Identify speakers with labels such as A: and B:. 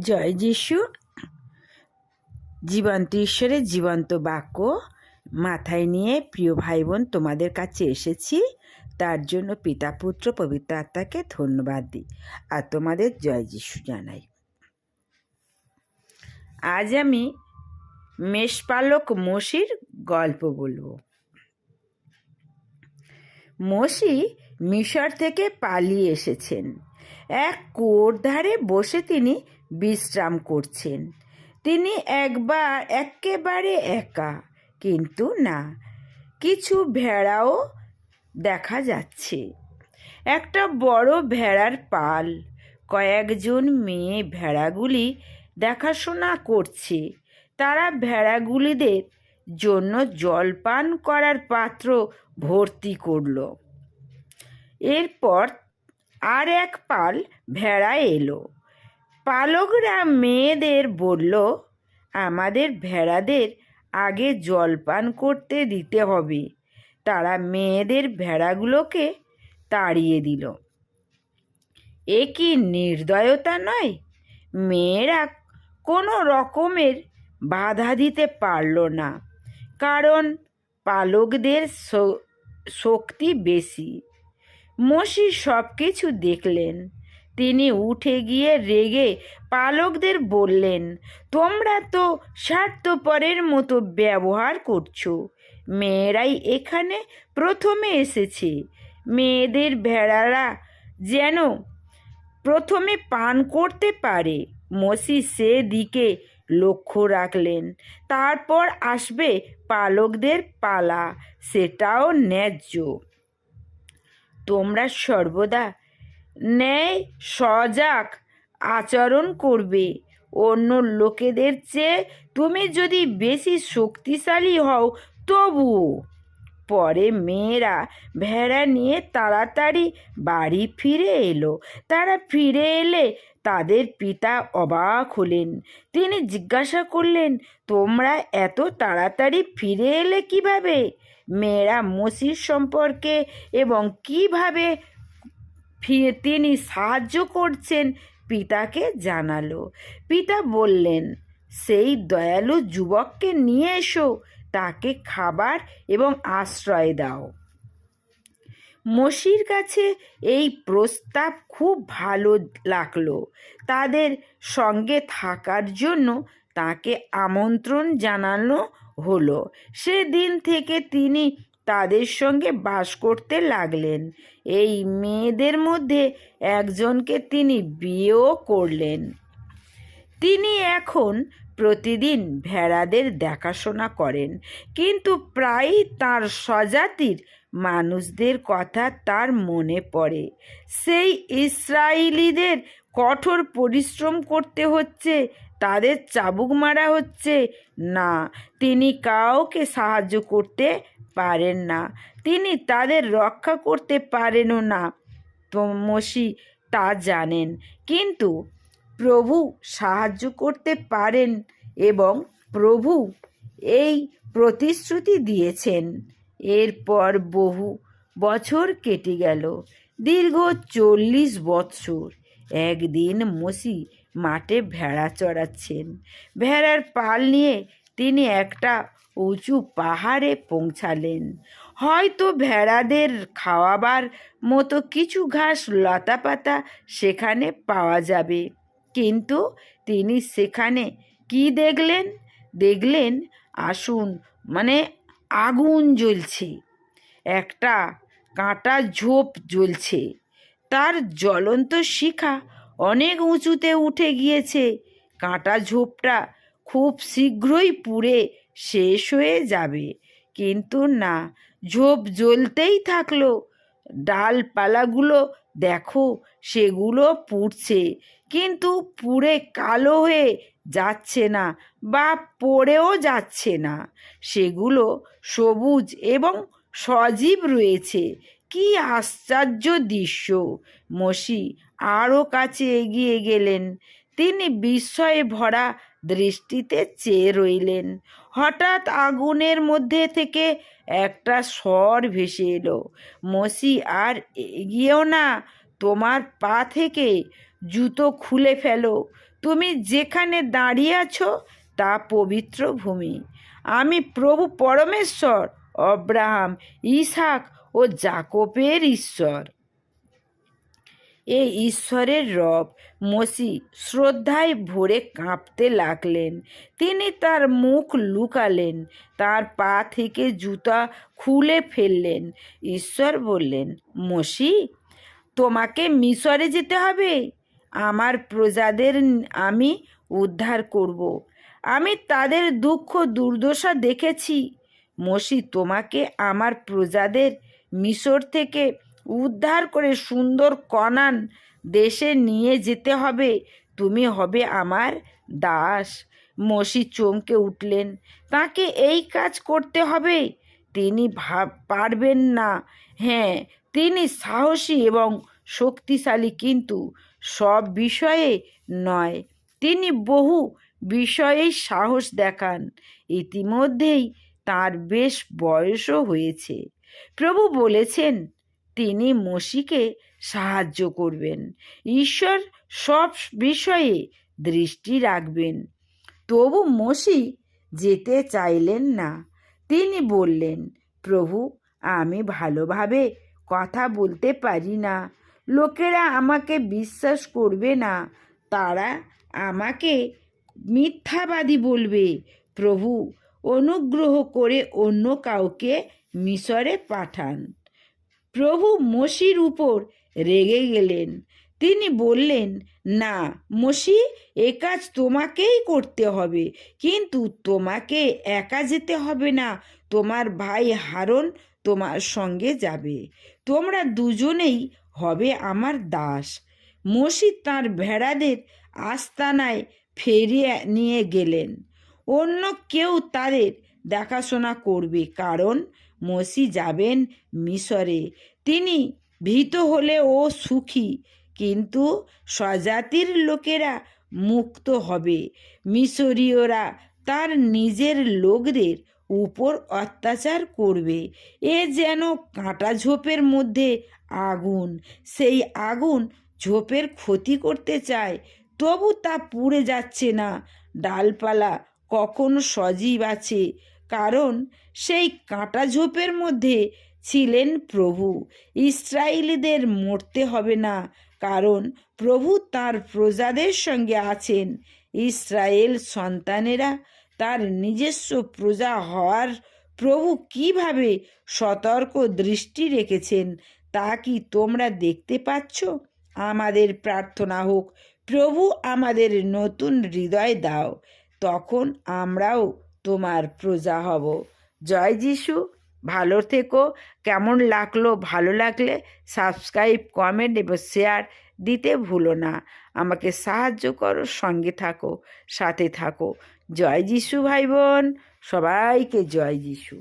A: জয় যিশু। জীবন্ত ঈশ্বরের জীবন্ত বাক্য মাথায় নিয়ে প্রিয় ভাই বোন তোমাদের কাছে এসেছি। তার জন্য পিতা, পুত্র, পবিত্র আত্মাকে ধন্যবাদ দিই আর তোমাদের জয় যিশু জানাই। আজ আমি মেষপালক মসির গল্প বলব। মসি মিশর থেকে পালিয়ে এসেছেন। এক কুয়োর ধারে বসে তিনি বিশ্রাম করছেন। তিনি একবার একেবারে একা, কিন্তু না, কিছু ভেড়াও দেখা যাচ্ছে। একটা বড় ভেড়ার পাল, কয়েকজন মেয়ে ভেড়াগুলি দেখাশোনা করছে। তারা ভেড়াগুলিদের জন্য জলপান করার পাত্র ভর্তি করল। এরপর আর এক পাল ভেড়া এলো। পালকরা মেয়েদের বলল, আমাদের ভেড়াদের আগে জলপান করতে দিতে হবে। তারা মেয়েদের ভেড়াগুলোকে তাড়িয়ে দিল। এ কি নির্দয়তা নয়? মেয়েরা কোনো রকমের বাধা দিতে পারল না, কারণ পালকদের শক্তি বেশি। মসি সব কিছু দেখলেন। তিনি উঠে গিয়ে রেগে পালকদের বললেন, তোমরা তো স্বার্থপরের মতো ব্যবহার করছ। মেয়েরাই এখানে প্রথমে এসেছে। মেয়েদের ভেড়ারা যেন প্রথমে পান করতে পারে। মসি সে দিকে লক্ষ্য রাখলেন। তারপর আসবে পালকদের পালা, সেটাও ন্যায্য। তোমরা সর্বদা ন্যায় সজাগ আচরণ করবে। অন্য লোকেদের চেয়ে তুমি যদি বেশি শক্তিশালী হও তবুও পরে মেয়েরা ভেড়া নিয়ে তাড়াতাড়ি বাড়ি ফিরে এলো। তারা ফিরে এলে তাদের পিতা অবাক হলেন। তিনি জিজ্ঞাসা করলেন, তোমরা এত তাড়াতাড়ি ফিরে এলে কীভাবে? মেয়েরা মসির সম্পর্কে এবং কীভাবে ফিরে তিনি সাহায্য করছেন, পিতাকে জানালো। পিতা বললেন, সেই দয়ালু যুবককে নিয়ে এসো, তাকে খাবার এবং আশ্রয় দাও। মসির কাছে এই প্রস্তাব খুব ভালো লাগল। তাদের সঙ্গে থাকার জন্য তাকে আমন্ত্রণ জানানো হলো। সেদিন থেকে তিনি তাদের সঙ্গে বাস করতে লাগলেন। এই মেয়েদের মধ্যে একজনকে তিনি বিয়েও করলেন। তিনি এখন প্রতিদিন ভেড়াদের দেখাশোনা করেন, কিন্তু প্রায়ই তার স্বজাতির মানুষদের কথা তার মনে পড়ে। সেই ইসরায়েলিদের কঠোর পরিশ্রম করতে হচ্ছে, তাদের চাবুক মারা হচ্ছে। না, তিনি কাউকে সাহায্য করতে পারেন না। তিনি তাদের রক্ষা করতে পারেনও না। মসি তা জানেন। কিন্তু প্রভু সাহায্য করতে পারেন এবং প্রভু এই প্রতিশ্রুতি দিয়েছেন। এরপর বহু বছর কেটে গেল। দীর্ঘ চল্লিশ বৎসর একদিন মসি মাঠে ভেড়া চড়াচ্ছেন। ভেড়ার পাল নিয়ে তিনি একটা উঁচু পাহাড়ে পৌঁছালেন। হয়তো ভেড়াদের খাওয়াবার মতো কিছু ঘাস লতাপাতা সেখানে পাওয়া যাবে। কিন্তু তিনি সেখানে কি দেখলেন? দেখলেন, আসুন মানে আগুন জ্বলছে। একটা কাঁটা ঝোপ জ্বলছে। তার জ্বলন্ত শিখা অনেক উঁচুতে উঠে গিয়েছে। কাঁটা ঝোপটা খুব শীঘ্রই পুড়ে শেষ হয়ে যাবে। কিন্তু না, ঝোপ জ্বলতেই থাকল। ডালপালাগুলো দেখো, সেগুলো পুড়ছে। কিন্তু পুড়ে কালো হয়ে যাচ্ছে না বা পড়েও যাচ্ছে না। সেগুলো সবুজ এবং সজীব রয়েছে। কি আশ্চর্য দৃশ্য! মসি আরও কাছে এগিয়ে গেলেন। তিনি বিস্ময়ে ভরা দৃষ্টিতে চেয়ে রইলেন। হঠাৎ আগুনের মধ্যে থেকে একটা স্বর ভেসে এলো, মসি, আর এগিয়েও না, তোমার পা থেকে জুতো খুলে ফেলো। তুমি যেখানে দাঁড়িয়ে আছো, তা পবিত্র ভূমি। আমি প্রভু পরমেশ্বর, অব্রাহাম ইসাক ও জাকবের ঈশ্বর। এই ঈশ্বরের রব। মসি শ্রদ্ধায় ভরে কাঁপতে লাগলেন। তিনি তার মুখ লুকালেন, তার পা থেকে জুতা খুলে ফেললেন। ঈশ্বর বললেন, মসি, তোমাকে মিশরে যেতে হবে। আমার প্রজাদের আমি উদ্ধার করব। আমি তাদের দুঃখ দুর্দশা দেখেছি। মসি, তোমাকে আমার প্রজাদের মিশর থেকে উদ্ধার করে সুন্দর কনান দেশে নিয়ে যেতে হবে। তুমি হবে আমার দাস। মসি চমকে উঠলেন। তাকে এই কাজ করতে হবে। তিনি ভাব, পারবেন না। হ্যাঁ তিনি সাহসী এবং শক্তিশালী কিন্তু সব বিষয়ে নয়। তিনি বহু বিষয়েই সাহস দেখান। ইতিমধ্যেই তার বেশ বয়সও হয়েছে। প্রভু বলেছেন তিনি মসিকে সাহায্য করবেন। ঈশ্বর সব বিষয়ে দৃষ্টি রাখবেন। তবু মসি যেতে চাইলেন না। তিনি বললেন, প্রভু, আমি ভালোভাবে কথা বলতে পারি না। লোকেরা আমাকে বিশ্বাস করবে না। তারা আমাকে মিথ্যাবাদী বলবে। প্রভু, অনুগ্রহ করে অন্য কাউকে মিশরে পাঠান। প্রভু মসির উপর রেগে গেলেন। তিনি বললেন, না, মসি, এ কাজ তোমাকেই করতে হবে। কিন্তু তোমাকে একা যেতে হবে না। তোমার ভাই হারন তোমার সঙ্গে যাবে। তোমরা দুজনেই হবে আমার দাস। মসি তার ভেড়াদের আস্তানায় ফেরিয়ে নিয়ে গেলেন। অন্য কেউ তাদের দেখাশোনা করবে, কারণ মসি যাবেন মিশরে। তিনি ভীত হলে ও সুখী, কিন্তু স্বজাতির লোকেরা মুক্ত হবে। মিশরীয়রা তার নিজের লোকদের উপর অত্যাচার করবে। এ যেন কাঁটা ঝোপের মধ্যে আগুন, সেই আগুন ঝোপের ক্ষতি করতে চায়, তবু তা পুড়ে যাচ্ছে না। ডালপালা কখনো সজীব আছে কারণ সেই কাঁটা ঝোপের মধ্যে ছিলেন প্রভু। ইসরায়েলিদের মরতে হবে না, কারণ প্রভু তার প্রজাদের সঙ্গে আছেন। ইসরায়েল সন্তানেরা, তার নিজস্ব প্রজা হওয়ার প্রভু কীভাবে সতর্ক দৃষ্টি রেখেছেন, তা কি তোমরা দেখতে পাচ্ছ? আমাদের প্রার্থনা হোক, প্রভু আমাদের নতুন হৃদয় দাও, তখন আমরাও তোমার প্রজা হব। জয় যিশু, ভালো থেকো। কেমন লাগল, ভালো লাগলে সাবস্ক্রাইব কমেন্ট এবং শেয়ার দিতে ভুলো না। আমাকে সাহায্য করো, সঙ্গে থাকো, সাথে থাকো। জয় যিশু ভাই বোন, সবাইকে জয় যিশু।